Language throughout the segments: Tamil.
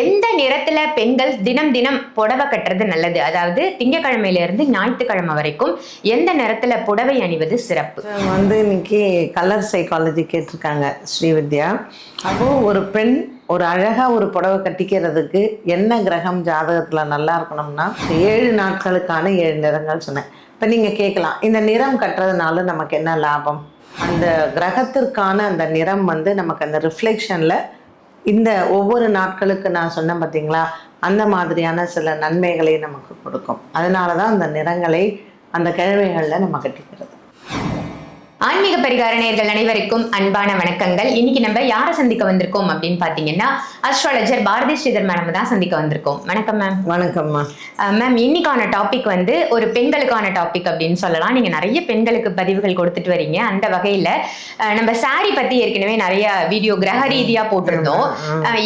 எந்த நிறத்துல பெண்கள் தினம் தினம் புடவை கட்டுறது நல்லது? அதாவது திங்கக்கிழமையில இருந்து ஞாயிற்றுக்கிழமை வரைக்கும் எந்த நிறத்துல புடவை அணிவது சிறப்பு? வந்து இன்னைக்கு கலர் சைக்காலஜி கேட்டிருக்காங்க ஸ்ரீவித்யா. அப்போ ஒரு பெண் ஒரு அழகாக ஒரு புடவை கட்டிக்கிறதுக்கு என்ன கிரகம் ஜாதகத்தில் நல்லா இருக்கணும்னா ஏழு நாட்களுக்கான ஏழு நிறங்கள் சொன்னேன். இப்போ நீங்கள் கேட்கலாம் இந்த நிறம் கட்டுறதுனால நமக்கு என்ன லாபம்? அந்த கிரகத்திற்கான அந்த நிறம் வந்து நமக்கு அந்த ரிஃப்ளெக்ஷனில் இந்த ஒவ்வொரு நாட்களுக்கு நான் சொன்னேன் பார்த்தீங்களா அந்த மாதிரியான சில நன்மைகளை நமக்கு கொடுக்கும். அதனால தான் அந்த நிறங்களை அந்த கிழமைகளில் நம்ம கட்டிக்கிறது. ஆன்மீக பரிகார நேயர்கள் அனைவருக்கும் அன்பான வணக்கங்கள். இன்னைக்கு நம்ம யாரை சந்திக்க வந்திருக்கோம் அப்படின்னு பாத்தீங்கன்னா அஸ்ட்ராலஜர் பாரதி ஸ்ரீதர் மேடம் தான் சந்திக்க வந்திருக்கோம். வணக்கம் மேம் வணக்கம்மா மேம் இன்னைக்கான டாபிக் வந்து ஒரு பெண்களுக்கான டாபிக் அப்படின்னு சொல்லலாம். நீங்க நிறைய பெண்களுக்கு பதிவுகள் கொடுத்துட்டு வரீங்க. அந்த வகையில நம்ம saree பத்தி ஏற்கனவே நிறைய வீடியோ கிரக ரீதியா போட்டிருந்தோம்.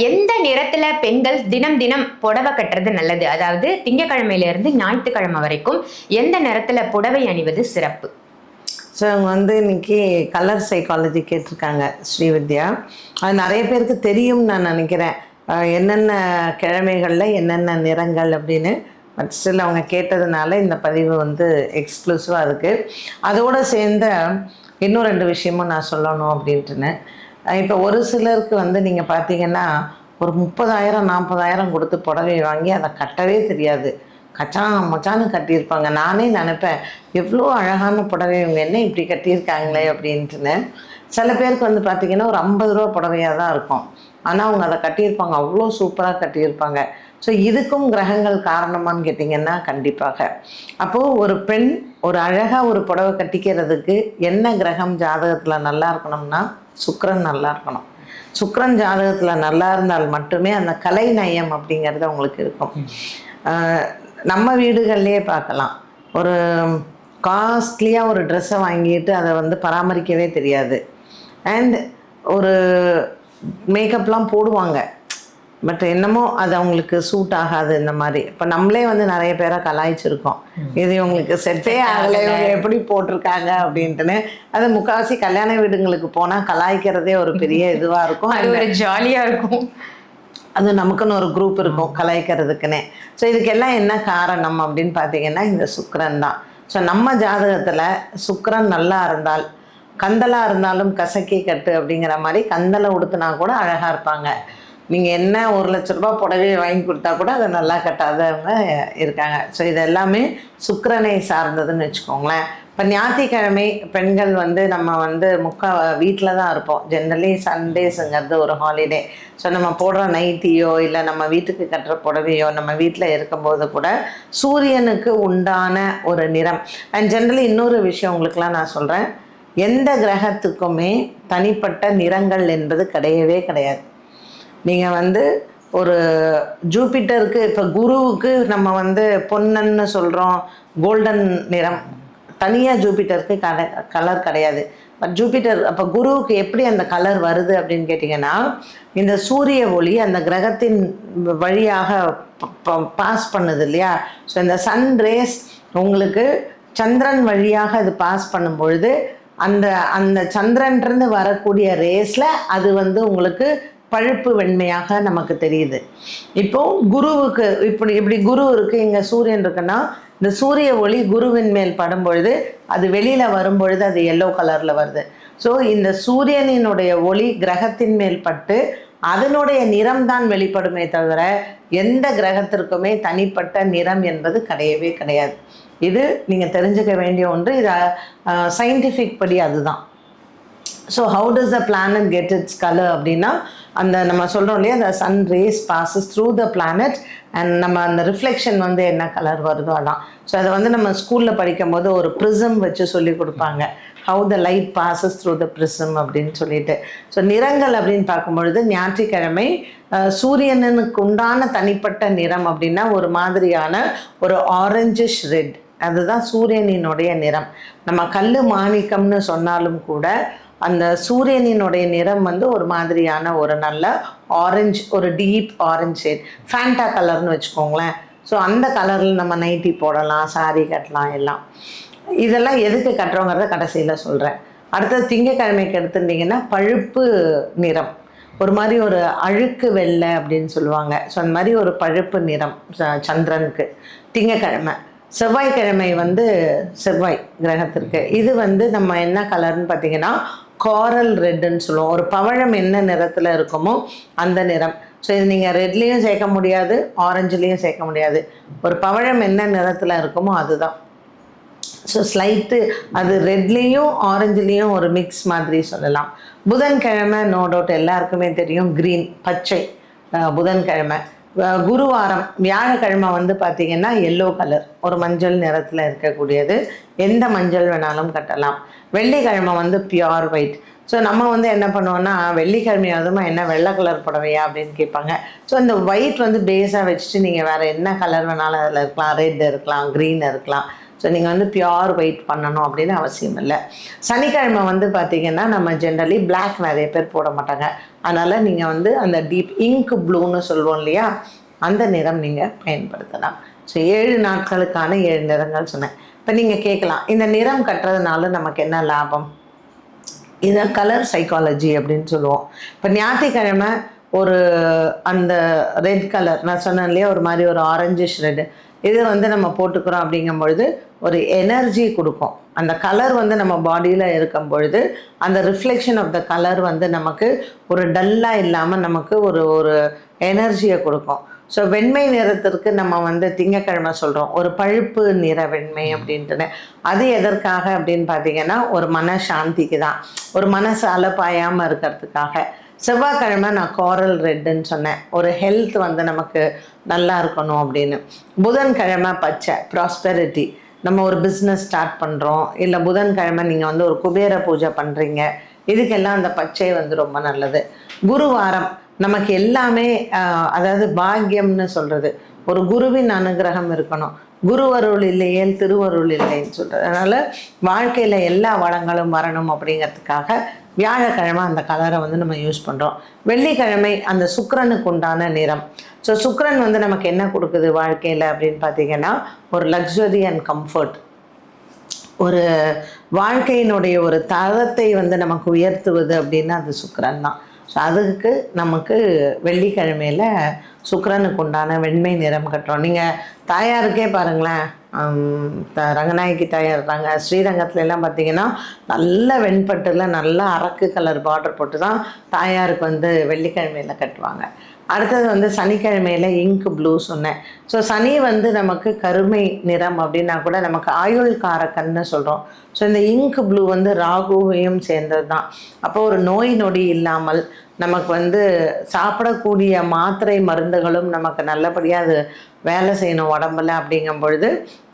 எந்த நிறத்துல பெண்கள் தினம் தினம் புடவை கட்டுறது நல்லது? அதாவது திங்கக்கிழமையில இருந்து ஞாயிற்றுக்கிழமை வரைக்கும் எந்த நிறத்துல புடவை அணிவது சிறப்பு? ஸோ அவங்க வந்து இன்றைக்கி கலர் சைக்காலஜி கேட்டிருக்காங்க ஸ்ரீவித்யா. அது நிறைய பேருக்கு தெரியும்னு நான் நினைக்கிறேன். என்னென்ன கிழமைகளில் என்னென்ன நிறங்கள் அப்படின்னு. பட் ஸ்டில் அவங்க கேட்டதுனால இந்த பதிவு வந்து எக்ஸ்க்ளூசிவாக இருக்குது அதோடு சேர்ந்த இன்னும் ரெண்டு விஷயமும் நான் சொல்லணும் அப்படின்ட்டுன்னு. இப்போ ஒரு சிலருக்கு வந்து நீங்கள் பார்த்தீங்கன்னா ஒரு முப்பதாயிரம் நாற்பதாயிரம் கொடுத்து புடவை வாங்கி அதை கட்டவே தெரியாது. கச்சான் மச்சான்னு கட்டியிருப்பாங்க. நானே நினைப்பேன் எவ்வளோ அழகான புடவை இவங்க என்ன இப்படி கட்டியிருக்காங்களே? அப்படின்ட்டுன்னு. சில பேருக்கு வந்து பார்த்திங்கன்னா ஒரு ஐம்பது ரூபா புடவையாக தான் இருக்கும். ஆனால் அவங்க அதை கட்டியிருப்பாங்க. அவ்வளோ சூப்பராக கட்டியிருப்பாங்க. ஸோ இதுக்கும் கிரகங்கள் காரணமான்னு கேட்டிங்கன்னா கண்டிப்பாக. அப்போது ஒரு பெண் ஒரு அழகாக ஒரு புடவை கட்டிக்கிறதுக்கு என்ன கிரகம் ஜாதகத்தில் நல்லா இருக்கணும்னா சுக்கிரன் நல்லா இருக்கணும். சுக்கிரன் ஜாதகத்தில் நல்லா இருந்தால் மட்டுமே அந்த கலை நயம் அப்படிங்கிறது அவங்களுக்கு இருக்கும். நம்ம வீடுகள்லேயே பார்க்கலாம். ஒரு காஸ்ட்லியாக ஒரு ட்ரெஸ்ஸை வாங்கிட்டு அதை வந்து பராமரிக்கவே தெரியாது. அண்ட் ஒரு மேக்கப்லாம் போடுவாங்க. பட் என்னமோ அது அவங்களுக்கு சூட் ஆகாது இந்த மாதிரி. இப்போ நம்மளே வந்து நிறைய பேரை கலாய்ச்சிருக்கோம். இது இவங்களுக்கு செட்டே ஆகலை. இவங்க எப்படி போட்டிருக்காங்க அப்படின்ட்டுன்னு. அது முக்காவாசி கல்யாண வீடுங்களுக்கு போனால் கலாய்க்கிறதே ஒரு பெரிய இதுவாக இருக்கும். அது ஒரு ஜாலியா இருக்கும். அது நமக்குன்னு ஒரு குரூப் இருக்கும் கலாய்க்கிறதுக்குன்னே. ஸோ இதுக்கெல்லாம் என்ன காரணம் அப்படின்னு பார்த்தீங்கன்னா இந்த சுக்கிரன் தான். ஸோ நம்ம ஜாதகத்தில் சுக்கிரன் நல்லா இருந்தால் கந்தலாக இருந்தாலும் கசக்கி கட்டு அப்படிங்கிற மாதிரி கந்தலை உடுத்தினா கூட அழகாக இருப்பாங்க. நீங்கள் என்ன ஒரு லட்ச ரூபாய் புடவையை வாங்கி கொடுத்தா கூட அதை நல்லா கட்டாதவங்க இருக்காங்க. ஸோ இது எல்லாமே சுக்கரனை சார்ந்ததுன்னு வச்சுக்கோங்களேன். இப்போ ஞாயிற்றுக்கிழமை பெண்கள் வந்து நம்ம வந்து முக்கா வீட்டில் தான் இருப்போம். ஜென்ரலி சண்டேஸுங்கிறது ஒரு ஹாலிடே ஸோ நம்ம போடுற நைட்டியோ இல்லை நம்ம வீட்டுக்கு கட்டுற புடவையோ நம்ம வீட்டில் இருக்கும்போது கூட சூரியனுக்கு உண்டான ஒரு நிறம். அண்ட் ஜென்ரலி இன்னொரு விஷயம் உங்களுக்குலாம் நான் சொல்கிறேன் எந்த கிரகத்துக்குமே தனிப்பட்ட நிறங்கள் என்பது கிடையவே கிடையாது. நீங்கள் வந்து ஒரு ஜூபிட்டருக்கு இப்போ குருவுக்கு நம்ம வந்து பொன்னன்னு சொல்கிறோம் கோல்டன் நிறம். தனியாக ஜூபிட்டருக்கு கல கலர் கிடையாது. பட் ஜூபிட்டர் அப்போ குருவுக்கு எப்படி அந்த கலர் வருது அப்படின்னு கேட்டிங்கன்னா இந்த சூரிய ஒளி அந்த கிரகத்தின் வழியாக பாஸ் பண்ணுது இல்லையா? ஸோ இந்த சன் ரேஸ் உங்களுக்கு சந்திரன் வழியாக அது பாஸ் பண்ணும் பொழுது அந்த அந்த சந்திரன்லேருந்து வரக்கூடிய ரேஸில் அது வந்து உங்களுக்கு பழுப்பு வெண்மையாக நமக்கு தெரியுது. இப்போ குருவுக்கு இப்படி இப்படி குரு இருக்கு இங்கே சூரியன் இருக்குன்னா இந்த சூரிய ஒளி குருவின் மேல் படும் பொழுது அது வெளியில் வரும் பொழுது அது எல்லோ கலரில் வருது. ஸோ இந்த சூரியனினுடைய ஒளி கிரகத்தின் மேல் பட்டு அதனுடைய நிறம் தான் வெளிப்படுமே தவிர எந்த கிரகத்திற்குமே தனிப்பட்ட நிறம் என்பது கிடையவே கிடையாது. இது நீங்கள் தெரிஞ்சுக்க வேண்டிய ஒன்று. இது சயின்டிஃபிக் படி அதுதான். So how does the planet get its colour அப்படின்னா அந்த நம்ம சொல்கிறோம் இல்லையா அந்த sun rays passes through the planet and நம்ம அந்த ரிஃப்ளெக்ஷன் வந்து என்ன கலர் வருதோ அதான். ஸோ அதை வந்து நம்ம ஸ்கூலில் படிக்கும்போது ஒரு ப்ரிசம் வச்சு சொல்லி கொடுப்பாங்க. How the light passes through the prism அப்படின்னு சொல்லிட்டு. ஸோ நிறங்கள் அப்படின்னு பார்க்கும்பொழுது ஞாயிற்றுக்கிழமை சூரியனுக்கு உண்டான தனிப்பட்ட நிறம் அப்படின்னா ஒரு மாதிரியான ஒரு ஆரஞ்சிஷ் ரெட் அதுதான் சூரியனினுடைய நிறம். நம்ம கல் மாணிக்கம்னு சொன்னாலும் கூட அந்த சூரியனினுடைய நிறம் வந்து ஒரு மாதிரியான ஒரு நல்ல ஆரஞ்சு ஒரு டீப் ஆரஞ்சு ஷேட் ஃபேண்டா கலர்னு வச்சுக்கோங்களேன். ஸோ அந்த கலரில் நம்ம நைட்டி போடலாம் சாரீ கட்டலாம் எல்லாம். இதெல்லாம் எதுக்கு கட்டுறோங்கிறத கடைசியில் சொல்கிறேன் அடுத்தது திங்கக்கிழமைக்கு எடுத்துட்டிங்கன்னா பழுப்பு நிறம். ஒரு மாதிரி ஒரு அழுக்கு வெள்ளை அப்படின்னு சொல்லுவாங்க. ஸோ அந்த மாதிரி ஒரு பழுப்பு நிறம் ச- சந்திரனுக்கு. திங்கக்கிழமை. செவ்வாய்க்கிழமை வந்து செவ்வாய் கிரகத்திற்கு. இது வந்து நம்ம என்ன கலர்னு பார்த்தீங்கன்னா காரல் ரெட்டுன்னு சொல்லுவோம். ஒரு பவழம் என்ன நிறத்தில் இருக்குமோ அந்த நிறம். ஸோ இது நீங்கள் ரெட்லேயும் சேர்க்க முடியாது ஆரஞ்சுலேயும் சேர்க்க முடியாது. ஒரு பவழம் என்ன நிறத்தில் இருக்குமோ அதுதான். ஸோ ஸ்லைட்டு அது ரெட்லேயும் ஆரஞ்சுலேயும் ஒரு மிக்ஸ் மாதிரி சொல்லலாம். புதன்கிழமை நோ டவுட் எல்லாருக்குமே தெரியும் க்ரீன் பச்சை புதன்கிழமை. குருவாரம் வியாழக்கிழமை வந்து பார்த்திங்கன்னா எல்லோ கலர் ஒரு மஞ்சள் நிறத்தில் இருக்கக்கூடியது. எந்த மஞ்சள் வேணாலும் கட்டலாம். வெள்ளிக்கிழமை வந்து பியோர் ஒயிட் ஸோ நம்ம வந்து என்ன பண்ணுவோம்னா வெள்ளிக்கிழமையாவதுமா என்ன வெள்ளை கலர் புடவையா அப்படின்னு கேட்பாங்க. ஸோ அந்த ஒயிட் வந்து பேஸாக வச்சுட்டு நீங்கள் வேறு என்ன கலர் வேணாலும் அதில் இருக்கலாம். ரெட் இருக்கலாம் க்ரீன் இருக்கலாம். ஸோ நீங்கள் வந்து பியோர் ஒயிட் பண்ணணும் அப்படின்னு அவசியம் இல்லை. சனிக்கிழமை வந்து பார்த்தீங்கன்னா நம்ம ஜென்ரலி பிளாக் நிறைய பேர் போட மாட்டாங்க. அதனால் நீங்கள் வந்து அந்த டீப் இங்க் ப்ளூன்னு சொல்லுவோம் இல்லையா அந்த நிறம் நீங்கள் பயன்படுத்தலாம். ஸோ ஏழு நாட்களுக்கான ஏழு நிறங்கள் சொன்னேன். இப்போ நீங்கள் கேட்கலாம் இந்த நிறம் கட்டுறதுனால நமக்கு என்ன லாபம்? இதை கலர் சைக்காலஜி அப்படின்னு சொல்லுவோம். இப்போ ஞாயிற்றுக்கிழமை ஒரு அந்த ரெட் கலர் நான் சொன்னேன் இல்லையா ஒரு மாதிரி ஒரு ஆரஞ்சிஷ் ரெட் இது வந்து நம்ம போட்டுக்கிறோம் அப்படிங்கும் பொழுது ஒரு எனர்ஜி கொடுக்கும். அந்த கலர் வந்து நம்ம பாடியில் இருக்கும் பொழுது அந்த ரிஃப்ளெக்ஷன் ஆஃப் த கலர் வந்து நமக்கு ஒரு டல்லாக இல்லாமல் நமக்கு ஒரு ஒரு எனர்ஜியை கொடுக்கும். ஸோ வெண்மை நிறத்திற்கு நம்ம வந்து திங்கக்கிழமை சொல்கிறோம் ஒரு பழுப்பு நிற வெண்மை அப்படின்ட்டுன்னு. அது எதற்காக அப்படின்னு பார்த்தீங்கன்னா ஒரு மன சாந்திக்கு தான். ஒரு மனசு அலப்பாயாமல் இருக்கிறதுக்காக. செவ்வாய்க்கிழமை நான் கோரல் ரெட்டுன்னு சொன்னேன். ஒரு ஹெல்த் வந்து நமக்கு நல்லா இருக்கணும் அப்படின்னு. புதன்கிழமை பச்சை ப்ராஸ்பெரிட்டி நம்ம ஒரு பிஸ்னஸ் ஸ்டார்ட் பண்ணுறோம் இல்லை புதன்கிழமை நீங்கள் வந்து ஒரு குபேர பூஜை பண்ணுறீங்க இதுக்கெல்லாம் அந்த பச்சை வந்து ரொம்ப நல்லது. குருவாரம் நமக்கு எல்லாமே அதாவது பாக்கியம்னு சொல்கிறது ஒரு குருவின் அனுகிரகம் இருக்கணும். குருவருள் இல்லையேல் திருவருள் இல்லைன்னு சொல்கிறது அதனால் வாழ்க்கையில் எல்லா வளங்களும் வரணும் அப்படிங்கிறதுக்காக வியாழக்கிழமை அந்த கலரை வந்து நம்ம யூஸ் பண்ணுறோம் வெள்ளிக்கிழமை அந்த சுக்கரனுக்கு உண்டான நிறம். ஸோ சுக்கரன் வந்து நமக்கு என்ன கொடுக்குது வாழ்க்கையில் அப்படின்னு பார்த்தீங்கன்னா ஒரு லக்ஸுரி அண்ட் கம்ஃபர்ட் ஒரு வாழ்க்கையினுடைய ஒரு தரத்தை வந்து நமக்கு உயர்த்துவது அப்படின்னா அது சுக்கரன் தான். ஸோ அதுக்கு நமக்கு வெள்ளிக்கிழமையில் சுக்கரனுக்கு உண்டான வெண்மை நிறம் கட்டுறோம். நீங்கள் தாயாருக்கே பாருங்களேன். த- ரங்கநாயகி தாயார் ரங்க ஸ்ரீரங்கத்துல எல்லாம் பார்த்தீங்கன்னா நல்ல வெண்பட்டில் நல்லா அரக்கு கலர் பார்டர் போட்டு தான் தாயாருக்கு வந்து வெள்ளிக்கிழமையில் கட்டுவாங்க. அடுத்தது வந்து சனிக்கிழமையில இங்க் ப்ளூ சொன்னேன். ஸோ சனி வந்து நமக்கு கருமை நிறம் அப்படின்னா கூட நமக்கு ஆயுள் காரக்கன்னு சொல்கிறோம் ஸோ இந்த இங்க் ப்ளூ வந்து ராகுவையும் சேர்ந்தது தான் அப்போ ஒரு நோய் நொடி இல்லாமல் நமக்கு வந்து சாப்பிடக்கூடிய மாத்திரை மருந்துகளும் நமக்கு நல்லபடியாக அது வேலை செய்யணும் உடம்புல அப்படிங்கும் பொழுது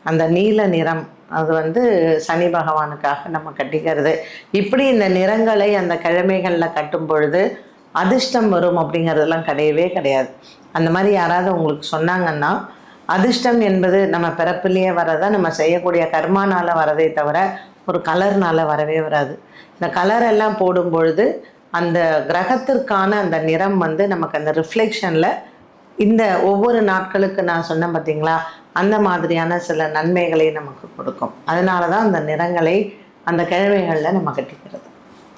அந்த நீல நிறம் அது வந்து சனி பகவானுக்காக நம்ம கட்டிக்கிறது. இப்படி இந்த நிறங்களை அந்த கிழமைகளில் கட்டும் பொழுது அதிர்ஷ்டம் வரும் அப்படிங்கிறதெல்லாம் கிடையவே கிடையாது. அந்த மாதிரி யாராவது உங்களுக்கு சொன்னாங்கன்னா அதிர்ஷ்டம் என்பது நம்ம பிறப்பிலேயே வரதான் நம்ம செய்யக்கூடிய கர்மானால் வரதே தவிர ஒரு கலர்னால் வரவே வராது. இந்த கலர் எல்லாம் போடும் பொழுது அந்த கிரகத்திற்கான அந்த நிறம் வந்து நமக்கு அந்த ரிஃப்ளெக்ஷனில் இந்த ஒவ்வொரு நாட்களுக்கு நான் சொன்னேன் பார்த்தீங்களா அந்த மாதிரியான சில நன்மைகளை நமக்கு கொடுக்கும். அதனால தான் அந்த நிறங்களை அந்த கிழமைகளில் நம்ம கட்டிக்கிறது.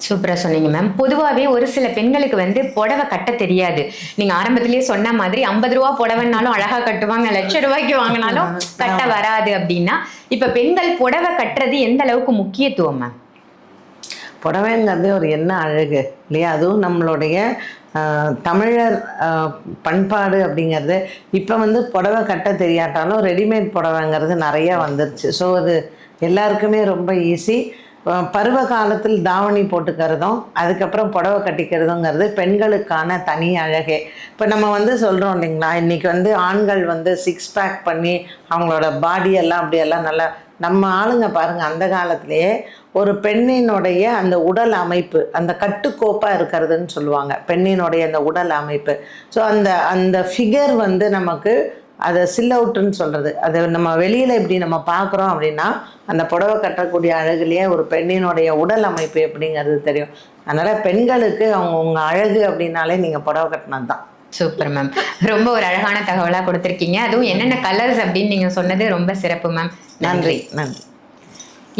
சூப்பரா சொன்னீங்க மேம் பொதுவாவே ஒரு சில பெண்களுக்கு வந்து புடவை கட்ட தெரியாது. நீங்க ஆரம்பத்திலேயே சொன்ன மாதிரி ஐம்பது ரூபா புடவைனாலும் அழகா கட்டுவாங்க லட்ச ரூபாய்க்கு வாங்கினாலும் கட்ட வராது அப்படின்னா இப்ப பெண்கள் புடவை கட்டுறது எந்த அளவுக்கு முக்கியத்துவம் மேம் புடவைங்கிறது ஒரு என்ன அழகு இல்லையா? அதுவும் நம்மளுடைய தமிழர் பண்பாடு அப்படிங்கிறது. இப்போ வந்து புடவை கட்ட தெரியாட்டாலும் ரெடிமேட் புடவைங்கிறது நிறைய வந்துருச்சு. ஸோ அது எல்லாருக்குமே ரொம்ப ஈஸி பருவ காலத்தில் தாவணி போட்டுக்கிறதும் அதுக்கப்புறம் புடவை கட்டிக்கிறதுங்கிறது பெண்களுக்கான தனி அழகே. இப்போ நம்ம வந்து சொல்கிறோம் இல்லைங்களா இன்றைக்கி வந்து ஆண்கள் வந்து சிக்ஸ் பேக் பண்ணி அவங்களோட பாடியெல்லாம் அப்படியெல்லாம் நல்லா நம்ம ஆளுங்க பாருங்கள் அந்த காலத்திலேயே ஒரு பெண்ணினுடைய அந்த உடல் அமைப்பு அந்த கட்டுக்கோப்பாக இருக்கிறதுன்னு சொல்லுவாங்க பெண்ணினுடைய அந்த உடல் அமைப்பு. ஸோ அந்த அந்த ஃபிகர் வந்து நமக்கு அதை சில் அவுட்டுன்னு சொல்கிறது அது நம்ம வெளியில் இப்படி நம்ம பார்க்குறோம் அப்படின்னா அந்த புடவை கட்டக்கூடிய அழகுலேயே ஒரு பெண்ணினுடைய உடல் அமைப்பு எப்படிங்கிறது தெரியும். அதனால் பெண்களுக்கு அவங்க உங்க அழகு அப்படின்னாலே நீங்கள் புடவை கட்டினது தான் சூப்பர் மேம் ரொம்ப ஒரு அழகான தகவலா கொடுத்திருக்கீங்க. அதுவும் என்னென்ன கலர்ஸ் அப்படின்னு நீங்க சொன்னது ரொம்ப சிறப்பு மேம் நன்றி. நன்றி.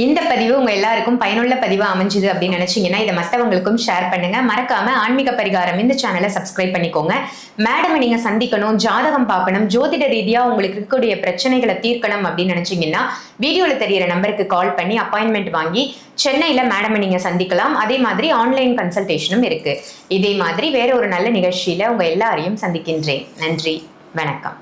இந்த பதிவு உங்க எல்லாருக்கும் பயனுள்ள பதிவா அமைஞ்சுது அப்படின்னு நினைச்சீங்கன்னா இதை மற்றவங்களுக்கும் ஷேர் பண்ணுங்க. மறக்காம ஆன்மீக பரிகாரம் இந்த சேனலை சப்ஸ்கிரைப் பண்ணிக்கோங்க. மேடம் நீங்க சந்திக்கணும் ஜாதகம் பார்க்கணும் ஜோதிட ரீதியா உங்களுக்கு இருக்கக்கூடிய பிரச்சனைகளை தீர்க்கணும் அப்படின்னு நினைச்சீங்கன்னா வீடியோல தெரியிற நம்பருக்கு கால் பண்ணி அப்பாயின்மெண்ட் வாங்கி சென்னையில மேடம் நீங்க சந்திக்கலாம். அதே மாதிரி ஆன்லைன் கன்சல்டேஷனும் இருக்கு. இதே மாதிரி வேற ஒரு நல்ல நிகழ்ச்சியில உங்க எல்லாரையும் சந்திக்கின்றேன். நன்றி வணக்கம்.